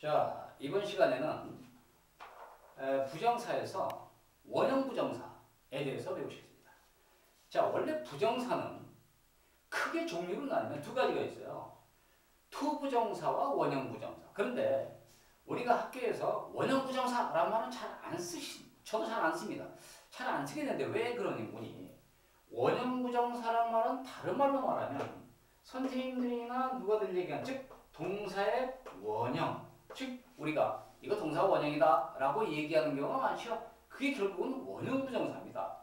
자, 이번 시간에는 에, 부정사에서 원형 부정사에 대해서 배우시겠습니다. 자, 원래 부정사는 크게 종류로 나누면 두 가지가 있어요. 투부정사와 원형 부정사. 그런데 우리가 학교에서 원형 부정사라는 말은 잘 안 쓰시, 저도 잘 안 씁니다. 잘 안 쓰게 되는데 왜 그러니 보니 원형 부정사란 말은 다른 말로 말하면 선생님들이나 누가들 얘기한 즉 동사의 원형 즉 우리가 이거 동사 원형이다 라고 얘기하는 경우가 많죠. 그게 결국은 원형 부정사입니다.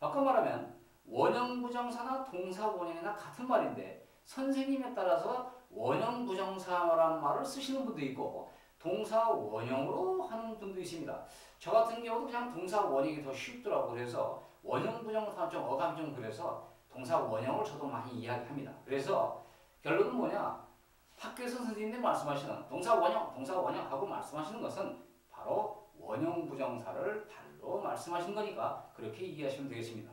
바꿔 말하면 원형 부정사나 동사 원형이나 같은 말인데 선생님에 따라서 원형 부정사라는 말을 쓰시는 분도 있고 동사 원형으로 하는 분도 있습니다. 저 같은 경우도 그냥 동사 원형이 더 쉽더라고 그래서 원형 부정사 좀 어감 좀 그래서 동사 원형을 저도 많이 이야기합니다. 그래서 결론은 뭐냐? 학교에서 선생님들이 말씀하시는 동사 원형, 동사 원형 하고 말씀하시는 것은 바로 원형 부정사를 발로 말씀하신 거니까 그렇게 이해하시면 되겠습니다.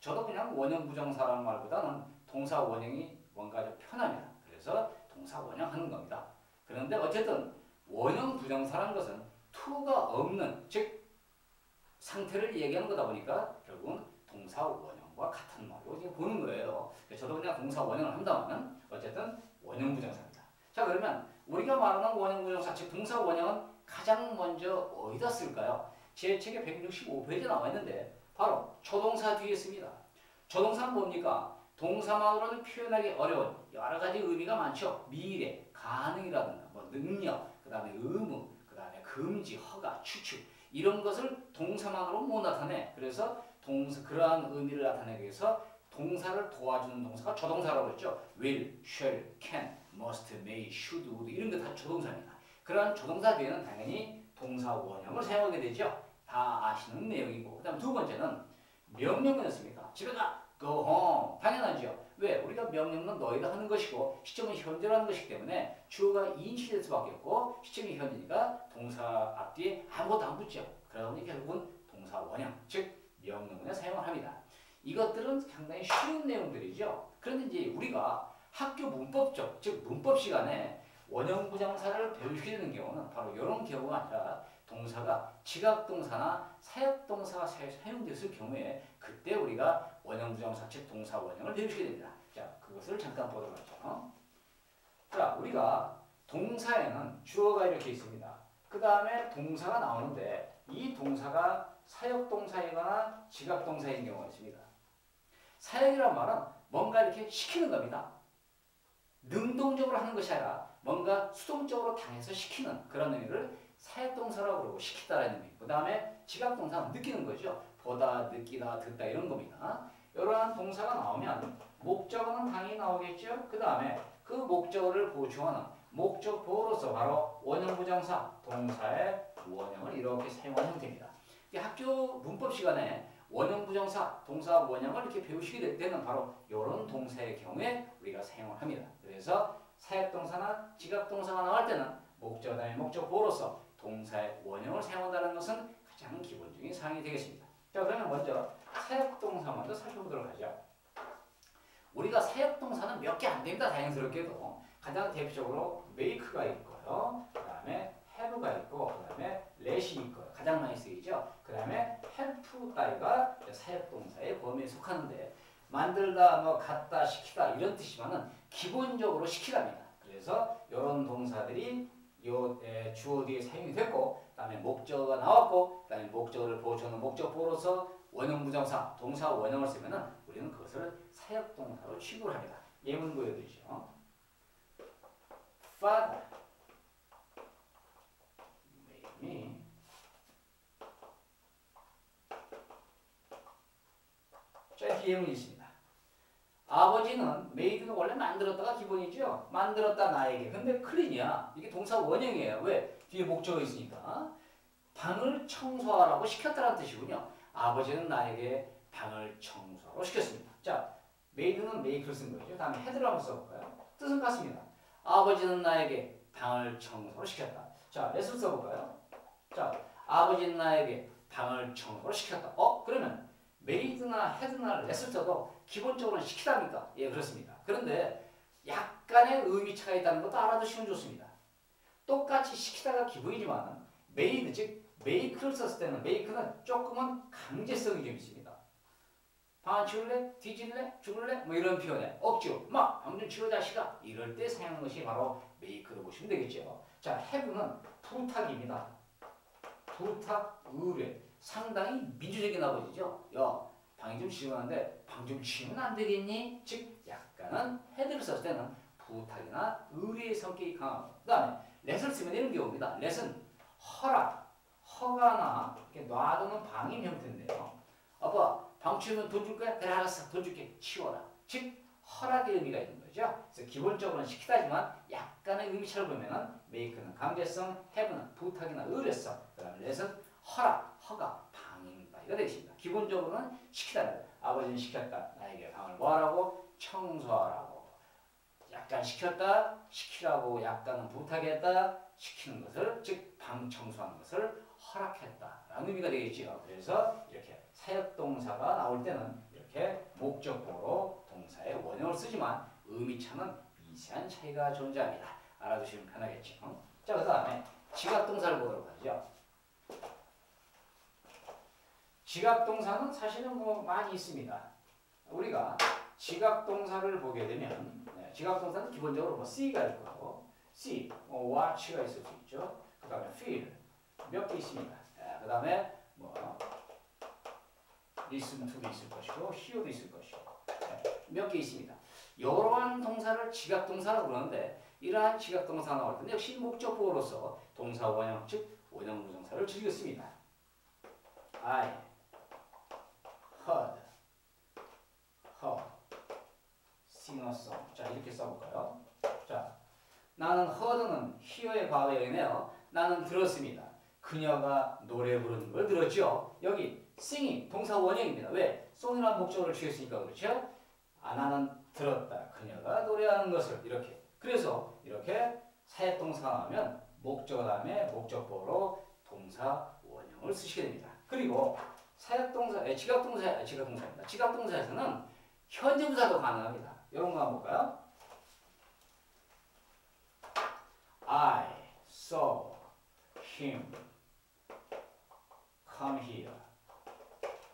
저도 그냥 원형 부정사라는 말보다는 동사 원형이 뭔가 좀 편합니다. 그래서 동사 원형 하는 겁니다. 그런데 어쨌든 원형 부정사라는 것은 to가 없는 즉 상태를 얘기하는 거다 보니까 결국은 동사 원형과 같은 말로 이제 보는 거예요. 저도 그냥 동사 원형을 한다면 어쨌든 원형 부정사입니다. 자 그러면 우리가 말하는 원형 부정사 즉 동사 원형은 가장 먼저 어디다 쓸까요? 제 책에 165페이지 나와 있는데 바로 조동사 뒤에 씁니다. 조동사는 뭡니까? 동사만으로는 표현하기 어려운 여러 가지 의미가 많죠. 미래, 가능이라든가 뭐 능력, 그 다음에 의무, 그 다음에 금지, 허가, 추측 이런 것을 동사만으로 못 나타내. 그래서 동사 그러한 의미를 나타내기 위해서 동사를 도와주는 동사가 조동사라고 했죠. will, shall, can, must, may, should, would 이런 게다 조동사입니다. 그러한 조동사 뒤에는 당연히 동사 원형을 사용하게 되죠. 다 아시는 내용이고 그 다음 두 번째는 명령이었습니까? 집에 가! go home. 당연하죠. 왜? 우리가 명령은 너희가 하는 것이고 시점은 현재로 하는 것이기 때문에 주어가 인시될 수밖에 없고 시점이 현재니까 동사 앞뒤에 아무것도 안 붙죠. 그러다 보니 결국은 동사 원형, 즉 명령문에 사용을 합니다. 이것들은 상당히 쉬운 내용들이죠. 그런데 이제 우리가 학교 문법적, 즉 문법 시간에 원형 부정사를 배우게 되는 경우는 바로 이런 경우가 아니라 동사가 지각동사나 사역동사가 사용됐을 경우에 그때 우리가 원형 부정사 즉 동사 원형을 배우시게 됩니다. 자, 그것을 잠깐 보도록 하죠. 자, 우리가 동사에는 주어가 이렇게 있습니다. 그 다음에 동사가 나오는데 이 동사가 사역동사이거나 지각동사인 경우가 있습니다. 사역이란 말은 뭔가 이렇게 시키는 겁니다. 능동적으로 하는 것이 아니라 뭔가 수동적으로 당해서 시키는 그런 의미를 사역동사라고 그러고 시키다라는 의미. 그 다음에 지각동사는 느끼는 거죠. 보다, 느끼다, 듣다 이런 겁니다. 이러한 동사가 나오면 목적어는 당연히 나오겠죠. 그 다음에 그 목적어를 보충하는 목적보로서 바로 원형 부정사, 동사의 원형을 이렇게 사용하는 형태입니다. 학교 문법 시간에 원형 부정사, 동사 원형을 이렇게 배우시게 되는 바로 이런 동사의 경우에 우리가 사용을 합니다. 그래서 사역동사나 지각동사가 나올 때는 목적어의 목적보로서 동사의 원형을 사용한다는 것은 가장 기본적인 사항이 되겠습니다. 자 그러면 먼저 사역동사 먼저 살펴보도록 하죠. 우리가 사역동사는 몇 개 안 됩니다. 다행스럽게도 가장 대표적으로 make가 있고요. 그 다음에 have가 있고 그 다음에 let이 있고요. 가장 많이 쓰이죠. 그 다음에 help가가 사역 동사의 범위에 속하는데 만들다, 뭐 갖다, 시키다 이런 뜻이지만은 기본적으로 시키랍니다. 그래서 이런 동사들이 요 에, 주어 뒤에 사용이 됐고 그다음에 목적어가 나왔고 그다음에 목적어를 보충하는 목적보로서 원형 부정사 동사 원형을 쓰면은 우리는 그것을 사역 동사로 취급을 합니다. 예문 보여드리죠. Father made 자 뒤에 예문이 있습니다. 아버지는 메이드는 원래 만들었다가 기본이죠. 만들었다 나에게. 근데 클린이야. 이게 동사 원형이에요. 왜? 뒤에 목적어 있으니까. 방을 청소하라고 시켰다는 뜻이군요. 아버지는 나에게 방을 청소하라고 시켰습니다. 자, 메이드는 메이크를 쓴 거죠. 다음에 헤드를 한번 써볼까요? 뜻은 같습니다. 아버지는 나에게 방을 청소하라고 시켰다. 자, 렛을 써볼까요? 자, 아버지는 나에게 방을 청소하라고 시켰다. 어? 그러면 메이드나 헤드나 렛을 써도 기본적으로는 시키답니까? 예, 그렇습니다. 그런데 약간의 의미 차가 있다는 것도 알아두시면 좋습니다. 똑같이 시키다가 기본이지만 made 즉 make를 썼을 때는 make는 조금은 강제성이 좀 있습니다. 방 치울래? 뒤질래? 죽을래? 뭐 이런 표현에 억지로 막 방좀 치워 자식아 이럴 때 사용하는 것이 바로 make로 보시면 되겠죠. 자, have는 부탁입니다. 부탁, 의뢰 상당히 민주적인 아버지죠. 야, 방이 좀 치우는데 방 좀 치우면 안 되겠니? 즉 약간은 헤드를 썼을 때는 부탁이나 의뢰의 성격이 강하고 그 다음에 let을 쓰면 이런 경우입니다. let은 허락, 허가나 이렇게 놔두는 방임 형태인데요. 아빠 방 치우면 돈 줄 거야? 그래 알았어 돈 줄게 치워라. 즉 허락의 의미가 있는 거죠. 그래서 기본적으로는 시키다지만 약간의 의미처럼 보면은 make는 강제성, have는 부탁이나 의뢰성, 그 다음에 let은 허락, 허가, 방임이가 되겠습니다. 기본적으로는 시키다. 아버지는 시켰다. 나에게 방을 뭐하라고? 청소하라고. 약간 시켰다. 시키라고 약간은 부탁했다. 시키는 것을 즉 방 청소하는 것을 허락했다 라는 의미가 되겠지요. 그래서 이렇게 사역동사가 나올 때는 이렇게 목적보로 동사의 원형을 쓰지만 의미차는 미세한 차이가 존재합니다. 알아두시면 편하겠죠. 자, 그 다음에 지각동사를 보도록 하죠. 지각동사는 사실은 뭐 많이 있습니다. 우리가 지각동사를 보게 되면 네, 지각동사는 기본적으로 뭐 see가 있고 see, 뭐 watch가 있을 수 있죠. 그 다음에 feel 몇 개 있습니다. 네, 그 다음에 뭐 listen to도 있을 것이고 hear도 있을 것이고 네, 몇개 있습니다. 이러한 동사를 지각동사라고 그러는데 이러한 지각동사 나올 때는 역시 목적보호로서 동사 원형 즉 원형 부정사를 즐겼습니다. I sing a song. 자 이렇게 써볼까요? 자 나는 hear의 과거에 의네요. 나는 들었습니다. 그녀가 노래 부르는 걸 들었죠. 여기 sing이 동사 원형입니다. 왜? song이라는 목적어를 취했으니까 그렇죠? 아 나는 들었다. 그녀가 노래하는 것을 이렇게. 그래서 이렇게 사역동사가 나오면 목적어 다음에 목적보로 동사 원형을 쓰시게 됩니다. 그리고 사역동사, 에, 지각동사, 지각동사입니다. 지각동사에서는 현재분사도 가능합니다. 이런 거 한번 볼까요? I saw him come here.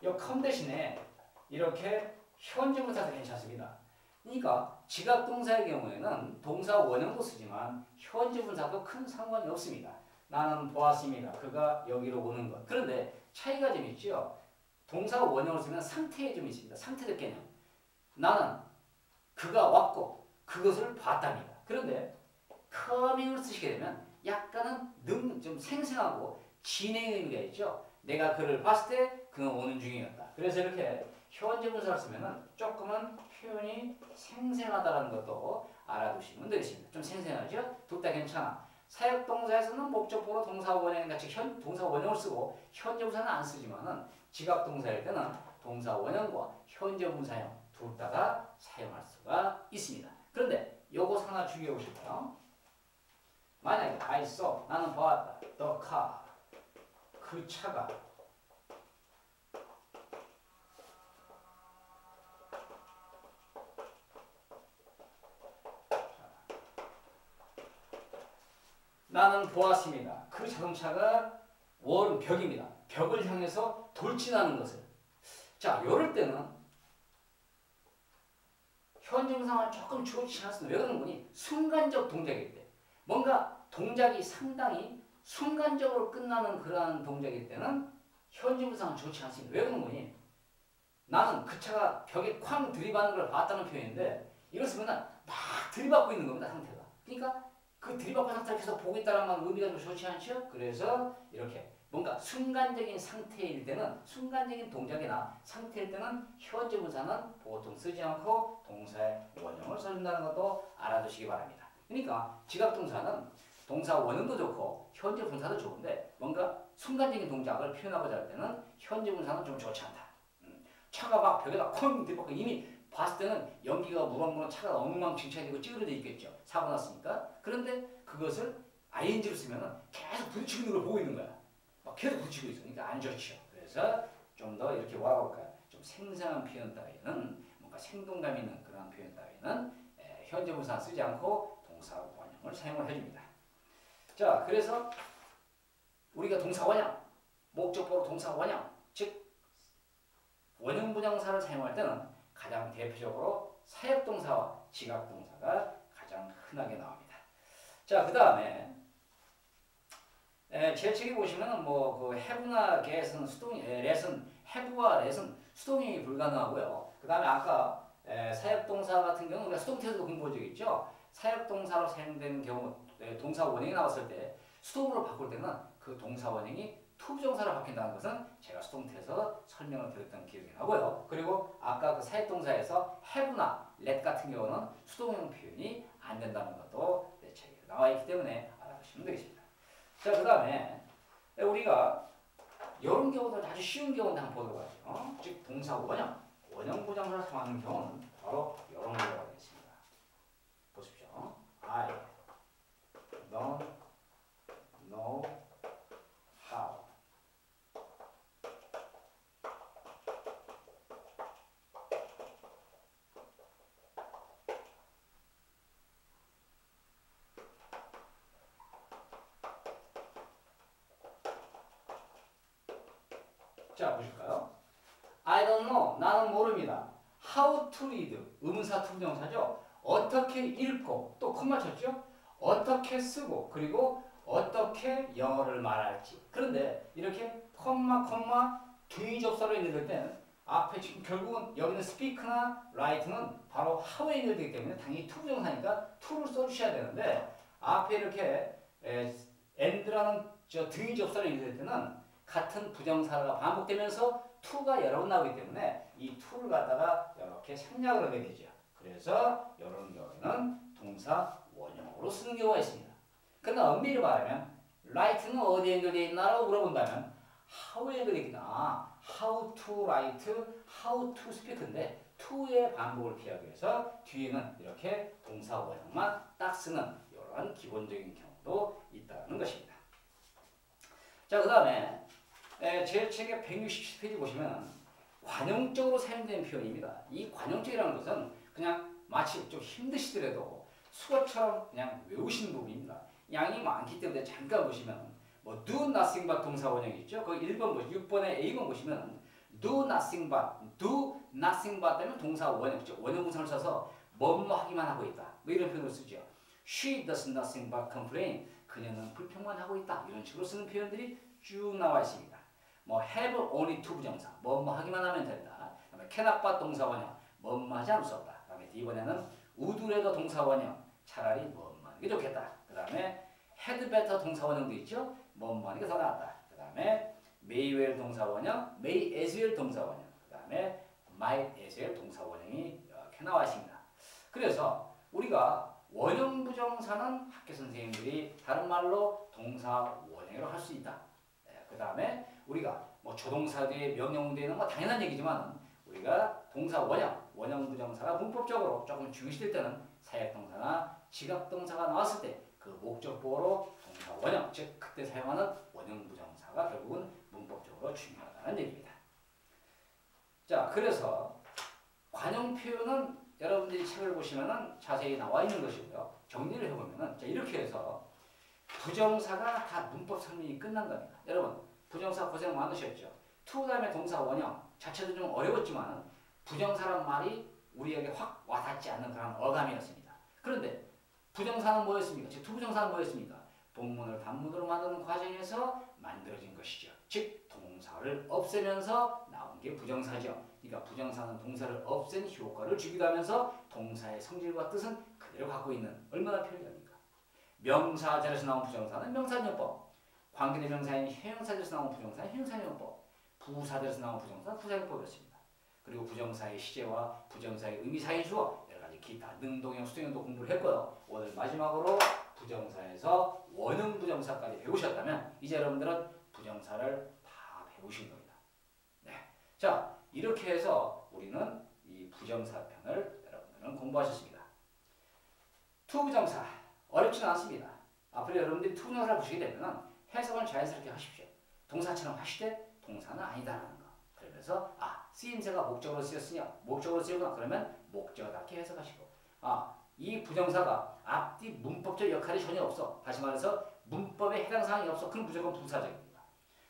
이 come 대신에 이렇게 현재분사도 괜찮습니다. 그러니까 지각동사의 경우에는 동사 원형도 쓰지만 현재분사도 큰 상관이 없습니다. 나는 보았습니다. 그가 여기로 오는 것. 그런데 차이가 좀 있죠. 동사 원형을 쓰면 상태에 좀 있습니다. 상태적 개념. 나는 그가 왔고 그것을 봤답니다. 그런데 coming을 쓰시게 되면 약간은 능, 좀 생생하고 진행의 의미가 있죠. 내가 그를 봤을 때 그는 오는 중이었다. 그래서 이렇게 현재 분사를 쓰면 조금은 표현이 생생하다는 것도 알아두시면 되겠습니다. 좀 생생하죠? 둘 다 괜찮아. 사역동사에서는 목적보로 동사 원형 같이 현, 동사 원형을 쓰고 현재 분사는 안 쓰지만은 지각 동사일 때는 동사 원형과 현재 분사형 둘 다가 사용할 수가 있습니다. 그런데 요거 하나 주의해 보실까요? 만약에 I saw 나는 보았다. The car 그 차가 나는 보았습니다. 그 자동차가 원 벽입니다. 벽을 향해서 돌진하는 것을. 자, 이럴 때는 현정상은 조금 좋지 않습니다. 왜 그런 거니? 순간적 동작일 때. 뭔가 동작이 상당히 순간적으로 끝나는 그러한 동작일 때는 현정상은 좋지 않습니다. 왜 그런 거니? 나는 그 차가 벽에 쾅 들이받는 걸 봤다는 표현인데 이걸 쓰면 막 들이받고 있는 겁니다. 상태가. 그러니까 그 들이받고 보고 있다는 말 의미가 좀 좋지 않죠? 그래서 이렇게 뭔가 순간적인 상태일 때는 순간적인 동작이나 상태일 때는 현재 분사는 보통 쓰지 않고 동사의 원형을 써준다는 것도 알아두시기 바랍니다. 그러니까 지각동사는 동사 원형도 좋고 현재 분사도 좋은데 뭔가 순간적인 동작을 표현하고자 할 때는 현재 분사는 좀 좋지 않다. 음, 차가 막 벽에다 쾅 들이받고 이미 봤을 때는 연기가 무럭무럭 차가 엉망진창이 되고 찌그러져 있겠죠. 사고 났으니까. 그런데 그것을 ing로 쓰면 계속 부딪히고 있는 걸 보고 있는 거야. 막 계속 부딪히고 있어. 그러니까 안 좋죠. 그래서 좀 더 이렇게 와볼까요? 좀 생생한 표현 따위는 뭔가 생동감 있는 그런 표현 따위는 현재 분사 쓰지 않고 동사 원형을 사용을 해줍니다. 자, 그래서 우리가 동사 원형, 목적보로 동사 원형, 즉 원형 부정사를 사용할 때는 가장 대표적으로 사역동사와 지각동사가 가장 흔하게 나옵니다. 자, 그 다음에 제 책에 보시면은 뭐그 have나 get은 수동 let은 have와 let은 수동이 불가능하고요. 그 다음에 아까 에, 사역동사 같은 경우는 우리가 수동태도 공부한 적 있죠. 사역동사로 사용되는 경우 에, 동사 원형이 나왔을 때 수동으로 바꿀 때는 그 동사 원형이 투부정사로 바뀐다는 것은 제가 수동태에서 설명을 드렸던 기억이 나고요. 그리고 아까 그 사역동사에서 have나 let 같은 경우는 수동형 표현이 안 된다는 것도 내 책에 나와 있기 때문에 알아두시면 되겠습니다. 자, 그 다음에 우리가 이런 경우들 아주 쉬운 경우를 한번 보도록 하죠. 어? 즉 동사 원형, 원형 부정사를 사용하는 경우는 바로 이런 경우가 되겠습니다. 보십시오. I don't know how 자, 보실까요? I don't know. 나는 모릅니다. How to read. 의문사 투부정사죠. 어떻게 읽고 또 콤마 쳤죠? 어떻게 쓰고 그리고 어떻게 영어를 말할지. 그런데 이렇게 콤마 콤마 뒤 접사로 연결될 때는 앞에 지금 결국은 여기는 speak나 write는 바로 how에 연결되기 때문에 당연히 투부정사니까 to를 써주셔야 되는데 앞에 이렇게 에, and라는 저 등위 접사로 연결될 때는 같은 부정사가 반복되면서 to가 여러 번 나오기 때문에 이 to를 갖다가 이렇게 생략을 하게 되죠. 그래서 이런 경우에는 동사 원형으로 쓰는 경우가 있습니다. 그러나 엄밀히 말하면 write는 어디에 연결되어 있나라고 물어본다면 how에 연결되어 있나 how to write, how to speak인데 to의 반복을 피하기 위해서 뒤에는 이렇게 동사 원형만 딱 쓰는 이런 기본적인 경우도 있다는 것입니다. 자, 그 다음에 제 책의 167페이지 보시면 관용적으로 사용되는 표현입니다. 이 관용적이라는 것은 그냥 마치 좀 힘드시더라도 수업처럼 그냥 외우시는 부분입니다. 양이 많기 때문에 잠깐 보시면 뭐 do nothing but 동사 원형이 있죠. 그 1번 보시 6번에 A번 보시면 do nothing but do nothing but 하면 동사 원형이죠. 원형 분사를 써서 뭐뭐 하기만 하고 있다. 뭐 이런 표현을 쓰죠. She does nothing but complain. 그녀는 불평만 하고 있다. 이런 식으로 쓰는 표현들이 쭉 나와 있습니다. 뭐 have only to 부정사 뭐뭐 하기만 하면 된다. 그다음에 cannot but 동사 원형 뭐뭐 하지 않을 수 없다. 그다음에 이번에는 우드레더 동사 원형 차라리 뭐뭐 하는 게 좋겠다. 그다음에 had better 동사 원형도 있죠. 뭐뭐 하는 게더 낫다. 그다음에 may well 동사 원형, may as well 동사 원형. 그다음에 might as well 동사 원형이 이렇게 나와 있습니다. 그래서 우리가 원형 부정사는 학교 선생님들이 다른 말로 동사 원형으로 할 수 있다. 그 다음에 우리가 뭐 조동사 뒤에 명령 뒤에는 뭐 당연한 얘기지만 우리가 동사 원형, 원형 부정사가 문법적으로 조금 중요시될 때는 사역동사나 지각동사가 나왔을 때 그 목적보로 동사 원형, 즉 그때 사용하는 원형 부정사가 결국은 문법적으로 중요하다는 얘기입니다. 자, 그래서 관용 표현은 여러분들이 책을 보시면은 자세히 나와 있는 것이고요. 정리를 해보면은 자, 이렇게 해서 부정사가 다 문법 설명이 끝난 겁니다. 여러분 부정사 고생 많으셨죠? to 다음에 동사 원형 자체도 좀 어려웠지만 부정사란 말이 우리에게 확 와닿지 않는 그런 어감이었습니다. 그런데 부정사는 뭐였습니까? 즉 투부정사는 뭐였습니까? 본문을 단문으로 만드는 과정에서 만들어진 것이죠. 즉 동사를 없애면서 나온 게 부정사죠. 그러니까 부정사는 동사를 없앤 효과를 주기도 하면서 동사의 성질과 뜻은 그대로 갖고 있는 얼마나 편리합니까? 명사 자리에서 나온 부정사는 명사전법, 관계대 명사인 형용사에서 나온 부정사는 형용사전법, 부사들에서 나온 부정사는 부사전법이었습니다. 그리고 부정사의 시제와 부정사의 의미 사이 주어 여러 가지 기타 능동형 수동형도 공부를 했고요. 오늘 마지막으로 부정사에서 원형 부정사까지 배우셨다면 이제 여러분들은 부정사를 다 배우신 겁니다. 네, 자 이렇게 해서 우리는 이 부정사 편을 여러분들은 공부하셨습니다. 투부정사 어렵지는 않습니다. 앞으로 여러분들이 투부정사를 보시게 되면 해석을 자연스럽게 하십시오. 동사처럼 하시되 동사는 아니다라는 거. 그러면서 아 쓰임새가 목적으로 쓰였으냐 목적으로 쓰였구나 그러면 목적어답게 해석하시고 아이 부정사가 앞뒤 문법적 역할이 전혀 없어. 다시 말해서 문 사항이 없어. 그럼 무조건 부사적입니다.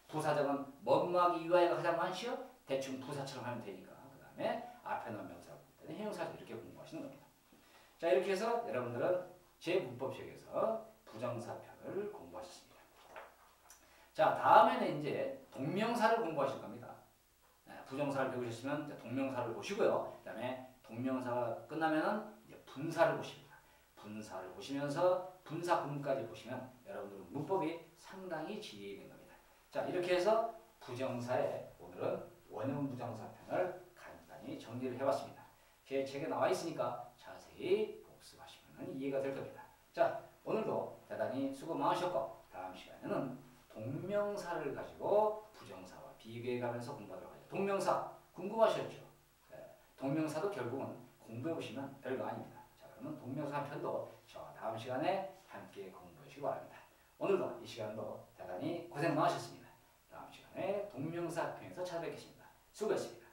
부사적은 뭐뭐하기 위하여가 가장 많지요? 대충 부사처럼 하면 되니까. 그 다음에 앞에 넣은 명사를 볼 때는 형용사를 이렇게 공부하시는 겁니다. 자 이렇게 해서 여러분들은 제 문법식에서 부정사편을 공부하셨습니다. 자 다음에는 이제 동명사를 공부하실 겁니다. 네, 부정사를 배우셨으면 동명사를 보시고요. 그 다음에 동명사가 끝나면은 이제 분사를 보십니다. 분사를 보시면서 분사 구문까지 보시면 여러분들은 문법이 상당히 지혜인 겁니다. 자 이렇게 해서 부정사의 오늘은 원형 부정사 편을 간단히 정리를 해봤습니다. 제 책에 나와 있으니까 자세히 복습하시면 이해가 될 겁니다. 자 오늘도 대단히 수고 많으셨고 다음 시간에는 동명사를 가지고 부정사와 비교해가면서 공부하도록 하죠. 동명사 궁금하셨죠? 네, 동명사도 결국은 공부해 보시면 별거 아닙니다. 자 그러면 동명사 한 편도 저 다음 시간에 함께 공부해 주시기 바랍니다. 오늘도 이 시간도 대단히 고생 많으셨습니다. 다음 시간에 동명사 편에서 찾아뵙겠습니다. 수고했습니다.